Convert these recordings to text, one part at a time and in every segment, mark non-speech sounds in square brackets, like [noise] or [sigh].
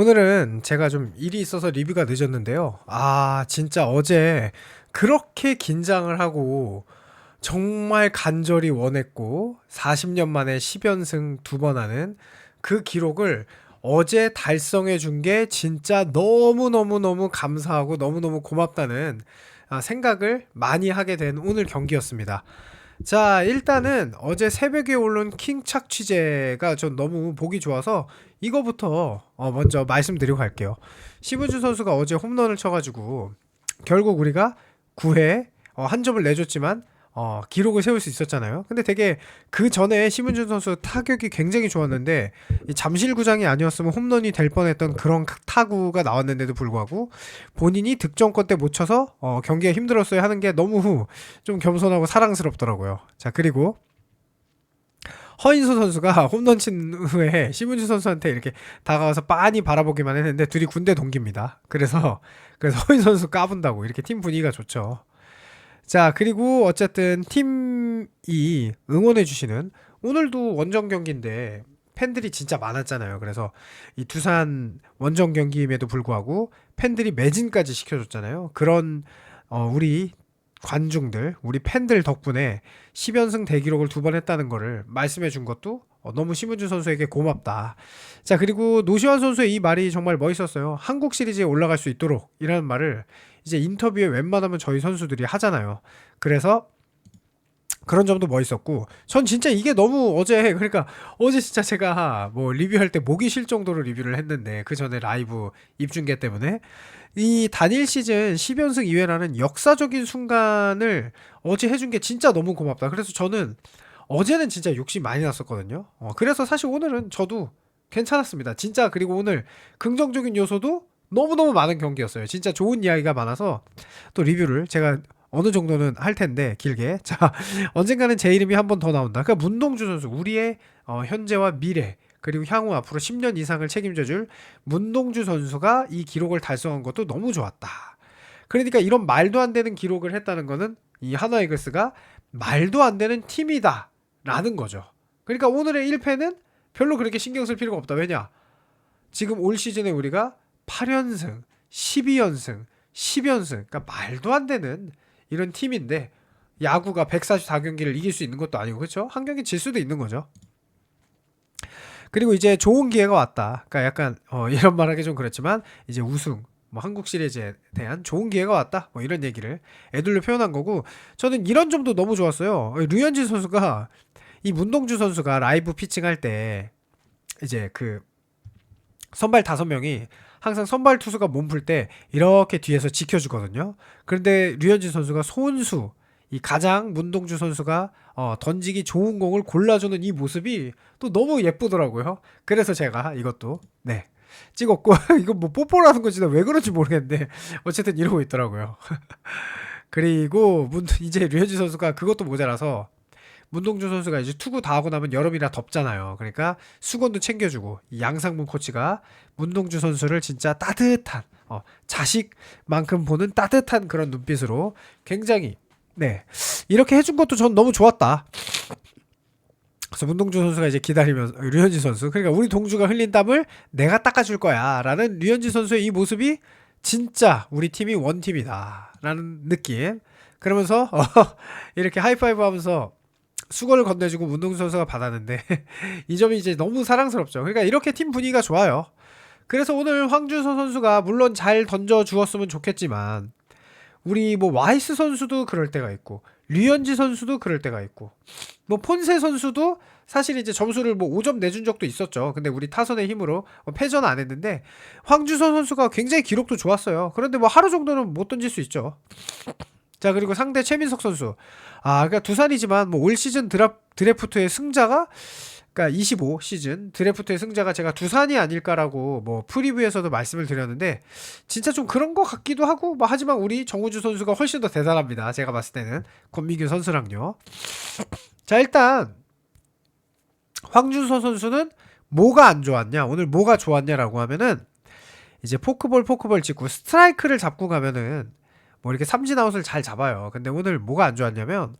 오늘은 제가 좀 일이 있어서 리뷰가 늦었는데요. 아, 진짜 어제 그렇게 긴장을 하고 정말 간절히 원했고 40년 만에 10연승 두 번 하는 그 기록을 어제 달성해 준 게 진짜 너무너무너무 감사하고 너무너무 고맙다는 아, 생각을 많이 하게 된 오늘 경기였습니다. 자, 일단은 어제 새벽에 오른 킹착 취재가 전 너무 보기 좋아서 이거부터 어, 먼저 말씀드리고 갈게요. 시브주 선수가 어제 홈런을 쳐가지고 결국 우리가 9회 어, 한 점을 내줬지만 어, 기록을 세울 수 있었잖아요. 근데 되게 그 전에 심은준 선수 타격이 굉장히 좋았는데 이 잠실구장이 아니었으면 홈런이 될 뻔했던 그런 타구가 나왔는데도 불구하고 본인이 득점권 때 못 쳐서 어, 경기가 힘들었어요 하는 게 너무 좀 겸손하고 사랑스럽더라고요. 자 그리고 허인수 선수가 [laughs] 홈런 친 후에 심은주 선수한테 이렇게 다가와서 빤히 바라보기만 했는데 둘이 군대 동기입니다. 그래서 그래서 허인 선수 까분다고 이렇게 팀 분위기가 좋죠. 자 그리고 어쨌든 팀이 응원해 주시는 오늘도 원정 경기인데 팬들이 진짜 많았잖아요. 그래서 이 두산 원정 경기임에도 불구하고 팬들이 매진까지 시켜줬잖아요. 그런 어, 우리 관중들, 우리 팬들 덕분에 10연승 대기록을 두 번 했다는 거를 말씀해 준 것도 어, 너무 심은준 선수에게 고맙다. 자, 그리고 노시환 선수의 이 말이 정말 멋있었어요. 한국 시리즈에 올라갈 수 있도록 이라는 말을 이제 인터뷰에 웬만하면 저희 선수들이 하잖아요. 그래서 그런 점도 멋있었고 전 진짜 이게 너무 어제 [laughs] 그러니까 어제 진짜 제가 뭐 리뷰할 때 목이 쉴 정도로 리뷰를 했는데 그 전에 라이브 입중계 때문에 이 단일 시즌 10연승 이외라는 역사적인 순간을 어제 해준 게 진짜 너무 고맙다. 그래서 저는 어제는 진짜 욕심 많이 났었거든요. 어, 그래서 사실 오늘은 저도 괜찮았습니다. 진짜 그리고 오늘 긍정적인 요소도 너무너무 많은 경기였어요. 진짜 좋은 이야기가 많아서 또 리뷰를 제가 어느 정도는 할 텐데 길게 [laughs] 자 언젠가는 제 이름이 한 번 더 나온다. 그러니까 문동주 선수 우리의 어, 현재와 미래 그리고 향후 앞으로 10년 이상을 책임져줄 문동주 선수가 이 기록을 달성한 것도 너무 좋았다. 그러니까 이런 말도 안 되는 기록을 했다는 거는 이 하나 이글스가 말도 안 되는 팀이다 라는 거죠. 그러니까 오늘의 1패는 별로 그렇게 신경 쓸 필요가 없다. 왜냐? 지금 올 시즌에 우리가 8연승, 12연승, 10연승, 그러니까 말도 안 되는 이런 팀인데 야구가 144경기를 이길 수 있는 것도 아니고 그렇죠? 한 경기 질 수도 있는 거죠. 그리고 이제 좋은 기회가 왔다. 그러니까 약간 어, [laughs] 이런 말하기 좀 그렇지만 이제 우승, 뭐 한국 시리즈에 대한 좋은 기회가 왔다. 뭐 이런 얘기를 애들로 표현한 거고 저는 이런 점도 너무 좋았어요. 류현진 선수가 이 문동주 선수가 라이브 피칭할 때 이제 그 선발 다섯 명이 항상 선발 투수가 몸풀 때 이렇게 뒤에서 지켜주거든요. 그런데 류현진 선수가 손수 이 가장 문동주 선수가 어, 던지기 좋은 공을 골라주는 이 모습이 또 너무 예쁘더라고요. 그래서 제가 이것도 네 찍었고 [laughs] 이거 뭐 뽀뽀라는 건지 왜 그런지 모르겠는데 어쨌든 이러고 있더라고요. [laughs] 그리고 문, 이제 류현진 선수가 그것도 모자라서 문동주 선수가 이제 투구 다 하고 나면 여름이라 덥잖아요. 그러니까 수건도 챙겨주고 이 양상문 코치가 문동주 선수를 진짜 따뜻한 어, 자식만큼 보는 따뜻한 그런 눈빛으로 굉장히 네 이렇게 해준 것도 전 너무 좋았다. 그래서 문동주 선수가 이제 기다리면서 류현진 선수 그러니까 우리 동주가 흘린 땀을 내가 닦아줄 거야라는 류현진 선수의 이 모습이 진짜 우리 팀이 원팀이다라는 느낌. 그러면서 [laughs] 어, 이렇게 하이파이브 하면서 수건을 건네주고 문동주 선수가 받았는데 [laughs] 이 점이 이제 너무 사랑스럽죠. 그러니까 이렇게 팀 분위기가 좋아요. 그래서 오늘 황준서 선수가 물론 잘 던져 주었으면 좋겠지만 우리 뭐 와이스 선수도 그럴 때가 있고 류현지 선수도 그럴 때가 있고 뭐 폰세 선수도 사실 이제 점수를 뭐 5점 내준 적도 있었죠. 근데 우리 타선의 힘으로 뭐 패전 안 했는데 황준서 선수가 굉장히 기록도 좋았어요. 그런데 뭐 하루 정도는 못 던질 수 있죠. 자 그리고 상대 최민석 선수 아 그러니까 두산이지만 뭐 올 시즌 드라, 드래프트의 승자가 그러니까 25 시즌 드래프트의 승자가 제가 두산이 아닐까라고 뭐 프리뷰에서도 말씀을 드렸는데 진짜 좀 그런 것 같기도 하고 뭐 하지만 우리 정우주 선수가 훨씬 더 대단합니다. 제가 봤을 때는 권민규 선수랑요. 자 일단 황준서 선수는 뭐가 안 좋았냐 오늘 뭐가 좋았냐라고 하면은 이제 포크볼 포크볼 찍고 스트라이크를 잡고 가면은 뭐 이렇게 삼진 아웃을 잘 잡아요. 근데 오늘 뭐가 안 좋았냐면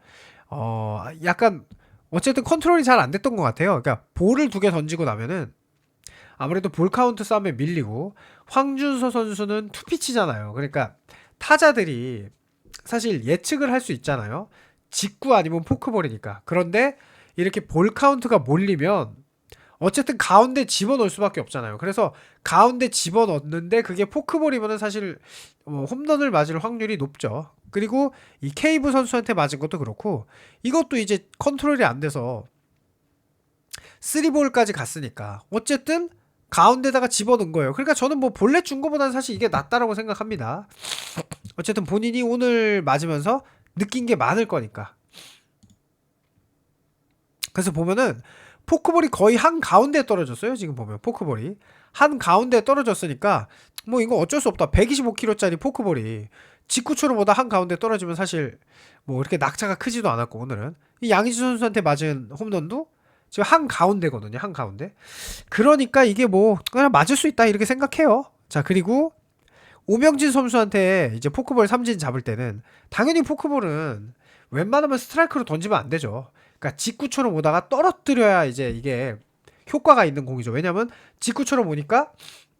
어 약간 어쨌든 컨트롤이 잘 안 됐던 것 같아요. 그러니까 볼을 두 개 던지고 나면은 아무래도 볼 카운트 싸움에 밀리고 황준서 선수는 투피치잖아요. 그러니까 타자들이 사실 예측을 할 수 있잖아요. 직구 아니면 포크볼이니까. 그런데 이렇게 볼 카운트가 몰리면 어쨌든 가운데 집어넣을 수밖에 없잖아요. 그래서 가운데 집어넣는데 그게 포크볼이면은 사실 어, 홈런을 맞을 확률이 높죠. 그리고 이 케이브 선수한테 맞은 것도 그렇고 이것도 이제 컨트롤이 안 돼서 3볼까지 갔으니까 어쨌든 가운데다가 집어넣은 거예요. 그러니까 저는 뭐 본래 준 거보다는 사실 이게 낫다라고 생각합니다. 어쨌든 본인이 오늘 맞으면서 느낀 게 많을 거니까. 그래서 보면은 포크볼이 거의 한 가운데에 떨어졌어요. 지금 보면 포크볼이 한 가운데에 떨어졌으니까 뭐 이거 어쩔 수 없다. 125kg짜리 포크볼이 직구초로보다 한 가운데 떨어지면 사실 뭐 이렇게 낙차가 크지도 않았고 오늘은 이 양희지 선수한테 맞은 홈런도 지금 한 가운데거든요. 한 가운데. 그러니까 이게 뭐 그냥 맞을 수 있다 이렇게 생각해요. 자 그리고 오명진 선수한테 이제 포크볼 삼진 잡을 때는 당연히 포크볼은 웬만하면 스트라이크로 던지면 안 되죠. 그러니까 직구처럼 오다가 떨어뜨려야 이제 이게 효과가 있는 공이죠. 왜냐면 직구처럼 오니까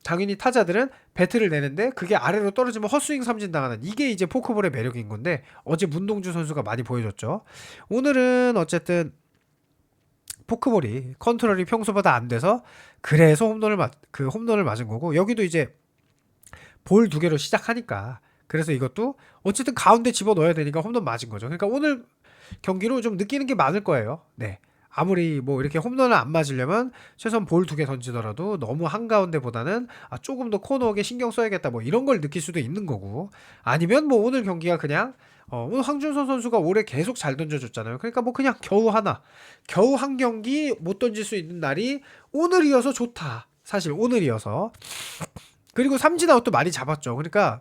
당연히 타자들은 배트를 내는데 그게 아래로 떨어지면 헛스윙 삼진 당하는 이게 이제 포크볼의 매력인 건데 어제 문동주 선수가 많이 보여줬죠. 오늘은 어쨌든 포크볼이 컨트롤이 평소보다 안 돼서 그래서 홈런을 맞, 그 홈런을 맞은 거고 여기도 이제 볼 두 개로 시작하니까 그래서 이것도 어쨌든 가운데 집어 넣어야 되니까 홈런 맞은 거죠. 그러니까 오늘 경기로 좀 느끼는 게 많을 거예요. 네. 아무리 뭐 이렇게 홈런을 안 맞으려면 최소한 볼 두 개 던지더라도 너무 한가운데보다는 아 조금 더 코너에 신경 써야겠다 뭐 이런 걸 느낄 수도 있는 거고 아니면 뭐 오늘 경기가 그냥 어, 오늘 황준서 선수가 올해 계속 잘 던져줬잖아요. 그러니까 뭐 그냥 겨우 하나, 겨우 한 경기 못 던질 수 있는 날이 오늘이어서 좋다. 사실 오늘이어서. 그리고 삼진 아웃도 많이 잡았죠. 그러니까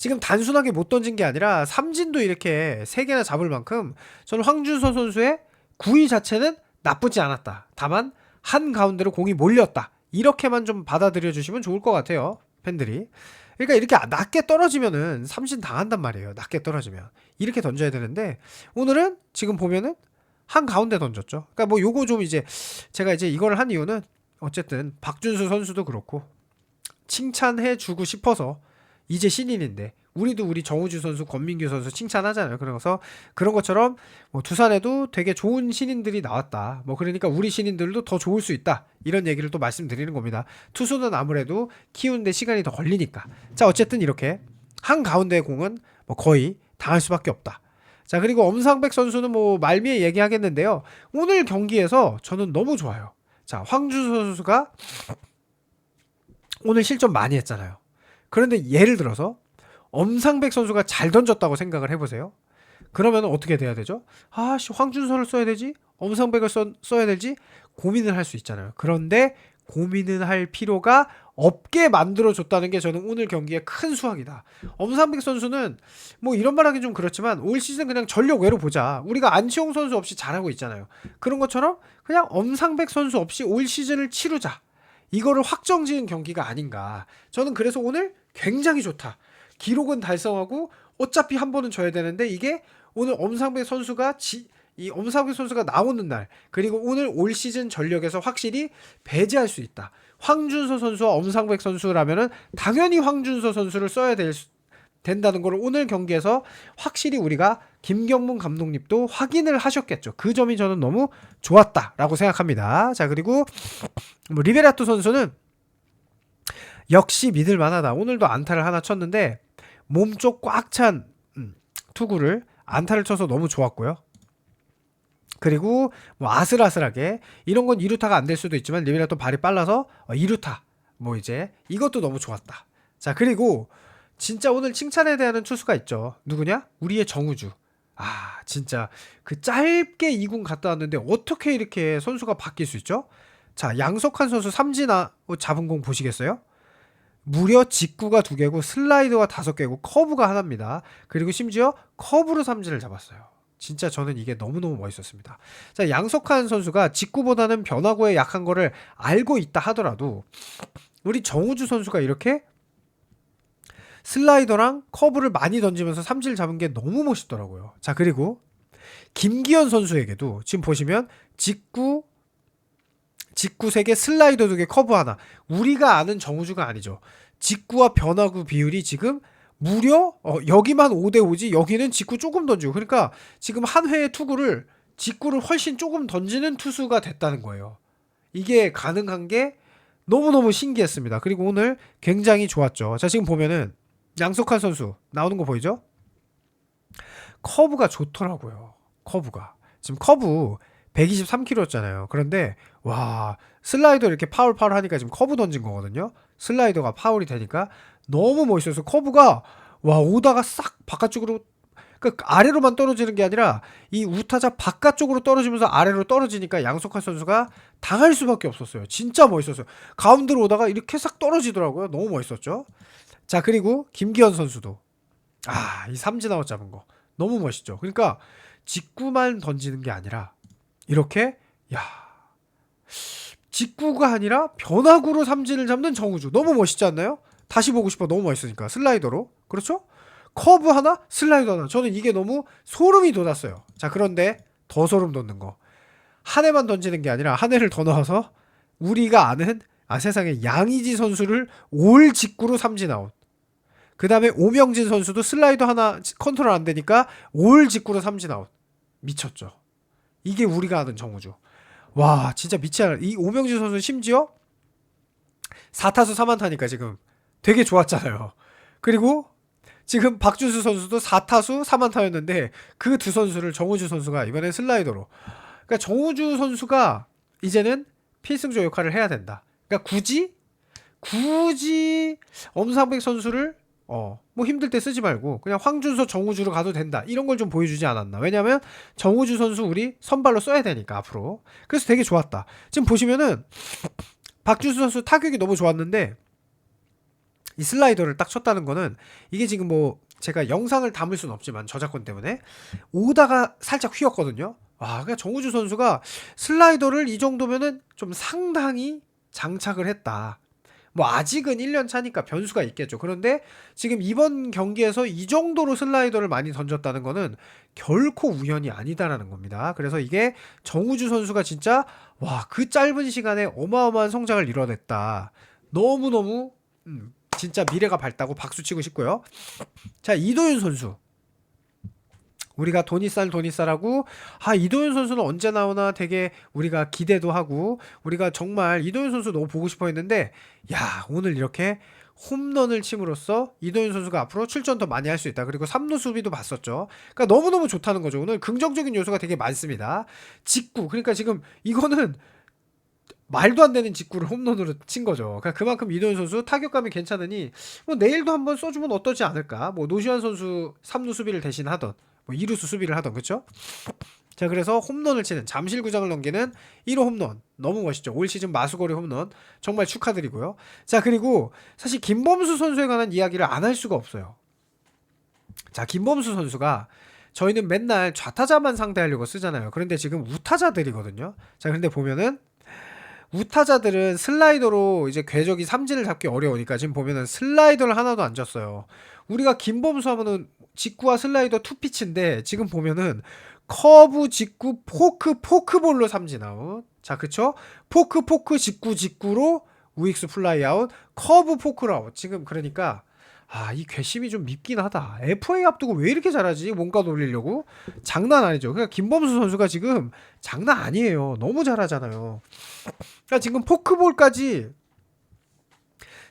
지금 단순하게 못 던진 게 아니라 삼진도 이렇게 세 개나 잡을 만큼 저는 황준서 선수의 구위 자체는 나쁘지 않았다. 다만 한 가운데로 공이 몰렸다. 이렇게만 좀 받아들여 주시면 좋을 것 같아요. 팬들이. 그러니까 이렇게 낮게 떨어지면은 삼진 당한단 말이에요. 낮게 떨어지면. 이렇게 던져야 되는데 오늘은 지금 보면은 한 가운데 던졌죠. 그러니까 뭐 요거 좀 이제 제가 이제 이걸 한 이유는 어쨌든 박준수 선수도 그렇고 칭찬해 주고 싶어서 이제 신인인데 우리도 우리 정우주 선수, 권민규 선수 칭찬하잖아요. 그래서 그런 것처럼 뭐 두산에도 되게 좋은 신인들이 나왔다. 뭐 그러니까 우리 신인들도 더 좋을 수 있다. 이런 얘기를 또 말씀드리는 겁니다. 투수는 아무래도 키우는데 시간이 더 걸리니까. 자 어쨌든 이렇게 한 가운데 공은 뭐 거의 당할 수밖에 없다. 자 그리고 엄상백 선수는 뭐 말미에 얘기하겠는데요. 오늘 경기에서 저는 너무 좋아요. 자 황준수 선수가 오늘 실점 많이 했잖아요. 그런데 예를 들어서 엄상백 선수가 잘 던졌다고 생각을 해보세요. 그러면 어떻게 돼야 되죠? 아, 씨, 황준선을 써야 되지? 엄상백을 써, 써야 되지? 고민을 할 수 있잖아요. 그런데 고민은 할 필요가 없게 만들어줬다는 게 저는 오늘 경기의 큰 수확이다. 엄상백 선수는 뭐 이런 말 하기 좀 그렇지만 올 시즌 그냥 전력 외로 보자. 우리가 안치홍 선수 없이 잘하고 있잖아요. 그런 것처럼 그냥 엄상백 선수 없이 올 시즌을 치르자. 이거를 확정 지은 경기가 아닌가. 저는 그래서 오늘 굉장히 좋다. 기록은 달성하고 어차피 한 번은 져야 되는데 이게 오늘 엄상백 선수가 지, 이 엄상백 선수가 나오는 날 그리고 오늘 올 시즌 전력에서 확실히 배제할 수 있다. 황준서 선수와 엄상백 선수라면은 당연히 황준서 선수를 써야 될 수, 된다는 걸 오늘 경기에서 확실히 우리가 김경문 감독님도 확인을 하셨겠죠. 그 점이 저는 너무 좋았다라고 생각합니다. 자 그리고 뭐 리베라토 선수는 역시 믿을 만하다. 오늘도 안타를 하나 쳤는데 몸쪽 꽉찬 음, 투구를 안타를 쳐서 너무 좋았고요. 그리고 뭐 아슬아슬하게 이런 건 2루타가 안 될 수도 있지만 리베라토 발이 빨라서 2루타 뭐 이제 이것도 너무 좋았다. 자 그리고 진짜 오늘 칭찬해야 되는 투수가 있죠. 누구냐? 우리의 정우주. 아 진짜 그 짧게 2군 갔다 왔는데 어떻게 이렇게 선수가 바뀔 수 있죠? 자 양석환 선수 삼진아 잡은 공 보시겠어요? 무려 직구가 두 개고 슬라이더가 다섯 개고 커브가 하나입니다. 그리고 심지어 커브로 삼진을 잡았어요. 진짜 저는 이게 너무너무 멋있었습니다. 자, 양석환 선수가 직구보다는 변화구에 약한 거를 알고 있다 하더라도 우리 정우주 선수가 이렇게 슬라이더랑 커브를 많이 던지면서 삼진을 잡은 게 너무 멋있더라고요. 자, 그리고 김기현 선수에게도 지금 보시면 직구 직구 3개, 슬라이더 2개, 커브 하나. 우리가 아는 정우주가 아니죠. 직구와 변화구 비율이 지금 무려 어, 여기만 5대 5지 여기는 직구 조금 던지고 그러니까 지금 한 회의 투구를 직구를 훨씬 조금 던지는 투수가 됐다는 거예요. 이게 가능한 게 너무너무 신기했습니다. 그리고 오늘 굉장히 좋았죠. 자, 지금 보면은 양석환 선수 나오는 거 보이죠? 커브가 좋더라고요. 커브가. 지금 커브 123km였잖아요. 그런데 와 슬라이더 이렇게 파울 파울 하니까 지금 커브 던진 거거든요. 슬라이더가 파울이 되니까 너무 멋있어서 커브가 와 오다가 싹 바깥쪽으로 그 아래로만 떨어지는 게 아니라 이 우타자 바깥쪽으로 떨어지면서 아래로 떨어지니까 양석환 선수가 당할 수밖에 없었어요. 진짜 멋있었어요. 가운데로 오다가 이렇게 싹 떨어지더라고요. 너무 멋있었죠. 자 그리고 김기현 선수도 아이 삼진 아웃 잡은 거 너무 멋있죠. 그러니까 직구만 던지는 게 아니라 이렇게 야 직구가 아니라 변화구로 삼진을 잡는 정우주 너무 멋있지 않나요? 다시 보고 싶어 너무 멋있으니까 슬라이더로 그렇죠? 커브 하나 슬라이더 하나 저는 이게 너무 소름이 돋았어요. 자 그런데 더 소름 돋는 거 한 해만 던지는 게 아니라 한 해를 더 넣어서 우리가 아는 아 세상에 양의지 선수를 올 직구로 삼진 아웃. 그 다음에 오명진 선수도 슬라이더 하나 컨트롤 안 되니까 올 직구로 삼진 아웃. 미쳤죠. 이게 우리가 아는 정우주. 와 진짜 미치 않아. 이 오명진 선수 심지어 4타수 3안타니까 지금 되게 좋았잖아요. 그리고 지금 박준수 선수도 4타수 3안타였는데 그 두 선수를 정우주 선수가 이번엔 슬라이더로. 그러니까 정우주 선수가 이제는 필승조 역할을 해야 된다. 그러니까 굳이 굳이 엄상백 선수를 어 뭐 힘들 때 쓰지 말고 그냥 황준서 정우주로 가도 된다. 이런 걸 좀 보여주지 않았나. 왜냐면 정우주 선수 우리 선발로 써야 되니까 앞으로. 그래서 되게 좋았다. 지금 보시면은 박준수 선수 타격이 너무 좋았는데 이 슬라이더를 딱 쳤다는 거는 이게 지금 뭐 제가 영상을 담을 수는 없지만 저작권 때문에 오다가 살짝 휘었거든요. 와 그냥 정우주 선수가 슬라이더를 이 정도면은 좀 상당히 장착을 했다 뭐 아직은 1년 차니까 변수가 있겠죠. 그런데 지금 이번 경기에서 이 정도로 슬라이더를 많이 던졌다는 거는 결코 우연이 아니다라는 겁니다. 그래서 이게 정우주 선수가 진짜 와, 그 짧은 시간에 어마어마한 성장을 이뤄냈다. 너무너무 음, 진짜 미래가 밝다고 박수 치고 싶고요. 자, 이도윤 선수. 우리가 돈이 쌀 돈이 쌀하고 아 이도윤 선수는 언제 나오나 되게 우리가 기대도 하고 우리가 정말 이도윤 선수 너무 보고 싶어 했는데 야 오늘 이렇게 홈런을 침으로써 이도윤 선수가 앞으로 출전 더 많이 할 수 있다. 그리고 3루 수비도 봤었죠. 그러니까 너무너무 좋다는 거죠. 오늘 긍정적인 요소가 되게 많습니다. 직구. 그러니까 지금 이거는 말도 안 되는 직구를 홈런으로 친 거죠. 그러니까 그만큼 이도현 선수 타격감이 괜찮으니 뭐 내일도 한번 써주면 어떠지 않을까? 뭐 노시환 선수 3루 수비를 대신하던 뭐 2루수 수비를 하던 그쵸? 자 그래서 홈런을 치는 잠실구장을 넘기는 1호 홈런 너무 멋있죠. 올 시즌 마수거리 홈런 정말 축하드리고요. 자 그리고 사실 김범수 선수에 관한 이야기를 안 할 수가 없어요. 자 김범수 선수가 저희는 맨날 좌타자만 상대하려고 쓰잖아요. 그런데 지금 우타자들이거든요. 자 그런데 보면은 우타자들은 슬라이더로 이제 궤적이 삼진을 잡기 어려우니까 지금 보면은 슬라이더를 하나도 안 줬어요. 우리가 김범수 하면은 직구와 슬라이더 투피치인데 지금 보면은 커브 직구 포크 포크볼로 삼진 아웃. 자, 그쵸? 포크 포크 직구 직구로 우익수 플라이 아웃. 커브 포크로 아웃. 지금 그러니까 아, 이 괘씸이 좀 밉긴 하다. FA 앞두고 왜 이렇게 잘하지? 뭔가 돌리려고? 장난 아니죠. 그러니까 김범수 선수가 지금 장난 아니에요. 너무 잘하잖아요. 그러니까 지금 포크볼까지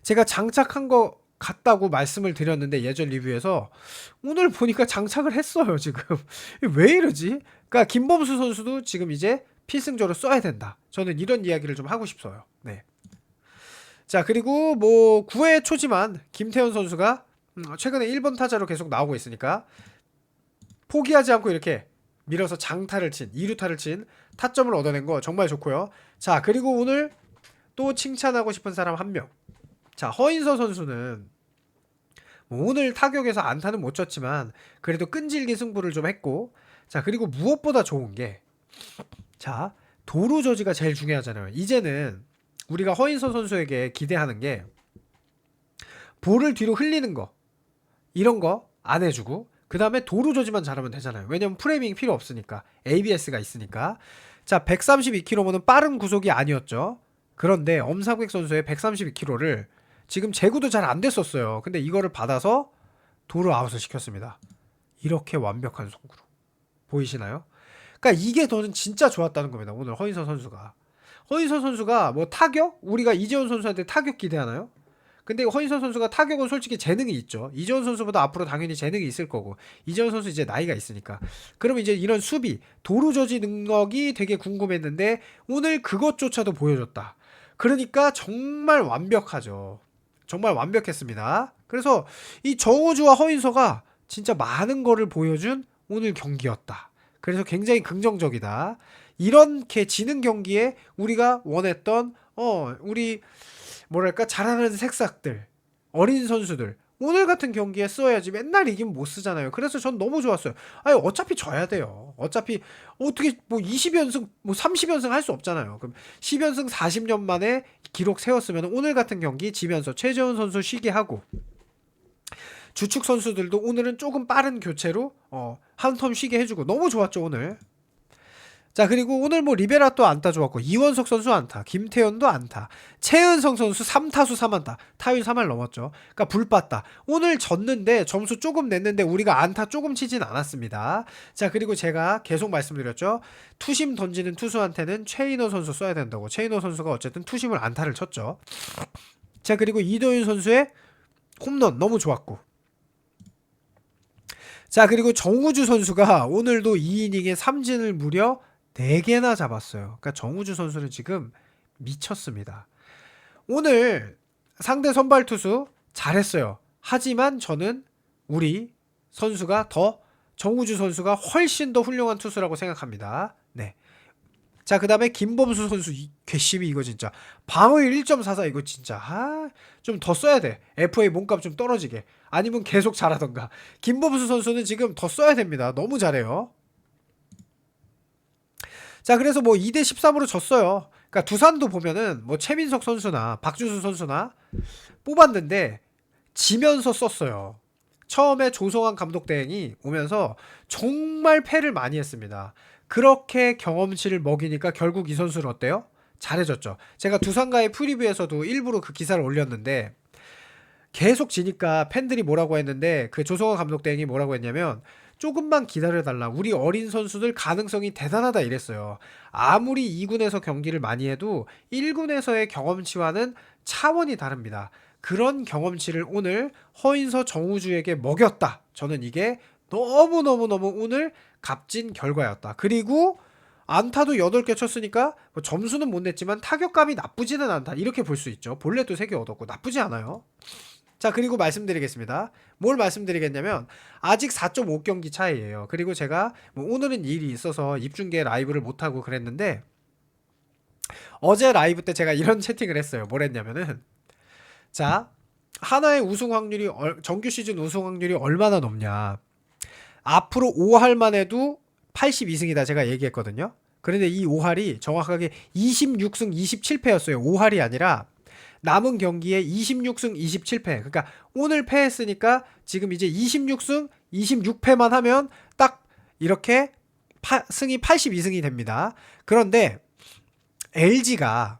제가 장착한 거 같다고 말씀을 드렸는데 예전 리뷰에서 오늘 보니까 장착을 했어요 지금 [laughs] 왜 이러지? 그러니까 김범수 선수도 지금 이제 필승조로 써야 된다. 저는 이런 이야기를 좀 하고 싶어요. 네. 자 그리고 뭐 9회 초지만 김태현 선수가 음, 최근에 1번 타자로 계속 나오고 있으니까 포기하지 않고 이렇게 밀어서 장타를 친 2루타를 친 타점을 얻어낸 거 정말 좋고요. 자 그리고 오늘 또 칭찬하고 싶은 사람 한 명. 자 허인서 선수는 뭐 오늘 타격에서 안타는 못 쳤지만 그래도 끈질긴 승부를 좀 했고 자 그리고 무엇보다 좋은 게 자 도루 저지가 제일 중요하잖아요. 이제는 우리가 허인서 선수에게 기대하는 게 볼을 뒤로 흘리는 거 이런 거 안 해주고 그 다음에 도루 조지만 잘하면 되잖아요. 왜냐면 프레이밍 필요 없으니까 ABS가 있으니까 자, 132km면은 빠른 구속이 아니었죠. 그런데 엄상백 선수의 132km를 지금 제구도 잘 안 됐었어요. 근데 이거를 받아서 도로 아웃을 시켰습니다. 이렇게 완벽한 송구로 보이시나요? 그러니까 이게 저는 진짜 좋았다는 겁니다. 오늘 허인서 선수가 허인서 선수가 뭐 타격 우리가 이재원 선수한테 타격 기대하나요? 근데 허인서 선수가 타격은 솔직히 재능이 있죠. 이재원 선수보다 앞으로 당연히 재능이 있을 거고 이재원 선수 이제 나이가 있으니까 그러면 이제 이런 수비 도루 저지 능력이 되게 궁금했는데 오늘 그것조차도 보여줬다. 그러니까 정말 완벽하죠. 정말 완벽했습니다. 그래서 이 정우주와 허인서가 진짜 많은 거를 보여준 오늘 경기였다. 그래서 굉장히 긍정적이다. 이렇게 지는 경기에 우리가 원했던 어 우리 뭐랄까 잘하는 색삭들 어린 선수들 오늘 같은 경기에 써야지 맨날 이기면 못 쓰잖아요. 그래서 전 너무 좋았어요. 아니 어차피 져야 돼요. 어차피 어떻게 뭐 20연승 뭐 30연승 할 수 없잖아요. 그럼 10연승 40년 만에 기록 세웠으면 오늘 같은 경기 지면서 최재훈 선수 쉬게 하고 주축 선수들도 오늘은 조금 빠른 교체로 어, 한 텀 쉬게 해주고 너무 좋았죠 오늘. 자 그리고 오늘 뭐 리베라 또 안타 좋았고 이원석 선수 안타, 김태현도 안타, 최은성 선수 3타수 3안타, 타율 3할 넘었죠. 그러니까 불 봤다. 오늘 졌는데 점수 조금 냈는데 우리가 안타 조금 치진 않았습니다. 자 그리고 제가 계속 말씀드렸죠. 투심 던지는 투수한테는 최인호 선수 써야 된다고. 최인호 선수가 어쨌든 투심을 안타를 쳤죠. 자 그리고 이도윤 선수의 홈런 너무 좋았고 자, 그리고 정우주 선수가 오늘도 2이닝에 삼진을 무려 4개나 잡았어요. 그러니까 정우주 선수는 지금 미쳤습니다. 오늘 상대 선발 투수 잘했어요. 하지만 저는 우리 선수가 더 정우주 선수가 훨씬 더 훌륭한 투수라고 생각합니다. 네. 자, 그다음에 김범수 선수 이 괘씸이 이거 진짜 방어율 1.44 이거 진짜 아, 좀 더 써야 돼. FA 몸값 좀 떨어지게. 아니면 계속 잘하던가. 김범수 선수는 지금 더 써야 됩니다. 너무 잘해요. 자, 그래서 뭐 2대 13으로 졌어요. 그러니까 두산도 보면은 뭐 최민석 선수나 박준수 선수나 뽑았는데 지면서 썼어요. 처음에 조성환 감독 대행이 오면서 정말 패를 많이 했습니다. 그렇게 경험치를 먹이니까 결국 이 선수는 어때요? 잘해졌죠. 제가 두산가의 프리뷰에서도 일부러 그 기사를 올렸는데 계속 지니까 팬들이 뭐라고 했는데 그 조성환 감독 대행이 뭐라고 했냐면 조금만 기다려달라. 우리 어린 선수들 가능성이 대단하다 이랬어요. 아무리 2군에서 경기를 많이 해도 1군에서의 경험치와는 차원이 다릅니다. 그런 경험치를 오늘 허인서 정우주에게 먹였다. 저는 이게 너무너무너무 오늘 값진 결과였다. 그리고 안타도 8개 쳤으니까 뭐 점수는 못 냈지만 타격감이 나쁘지는 않다. 이렇게 볼 수 있죠. 볼넷도 3개 얻었고 나쁘지 않아요. 자, 그리고 말씀드리겠습니다. 뭘 말씀드리겠냐면 아직 4.5 경기 차이예요. 그리고 제가 뭐 오늘은 일이 있어서 입중계 라이브를 못 하고 그랬는데 어제 라이브 때 제가 이런 [laughs] 채팅을 했어요. 뭘 했냐면은 자, 하나의 우승 확률이 얼- 정규 시즌 우승 확률이 얼마나 높냐? 앞으로 5할만 해도 82승이다 제가 얘기했거든요. 그런데 이 5할이 정확하게 26승 27패였어요. 5할이 아니라 남은 경기에 26승 27패. 그러니까 오늘 패했으니까 지금 이제 26승 26패만 하면 딱 이렇게 파- 승이 82승이 됩니다. 그런데 LG가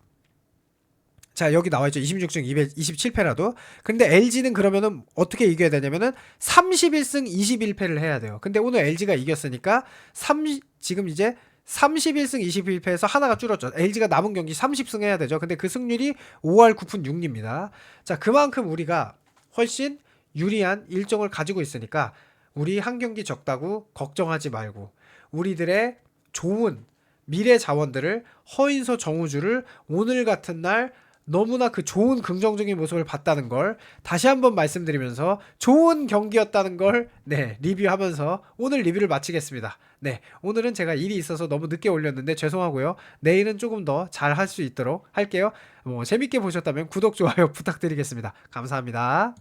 자 여기 나와 있죠 26승 227패라도 근데 LG는 그러면은 어떻게 이겨야 되냐면은 31승 21패를 해야 돼요 근데 오늘 LG가 이겼으니까 3 지금 이제 31승 21패에서 하나가 줄었죠. LG가 남은 경기 30승 해야 되죠. 근데 그 승률이 5할 9푼 6리입니다. 자 그만큼 우리가 훨씬 유리한 일정을 가지고 있으니까 우리 한 경기 적다고 걱정하지 말고 우리들의 좋은 미래 자원들을 허인서 정우주를 오늘 같은 날 너무나 그 좋은 긍정적인 모습을 봤다는 걸 다시 한번 말씀드리면서 좋은 경기였다는 걸 네, 리뷰하면서 오늘 리뷰를 마치겠습니다. 네, 오늘은 제가 일이 있어서 너무 늦게 올렸는데 죄송하고요. 내일은 조금 더 잘 할 수 있도록 할게요. 뭐 재밌게 보셨다면 구독, 좋아요 [laughs] 부탁드리겠습니다. 감사합니다.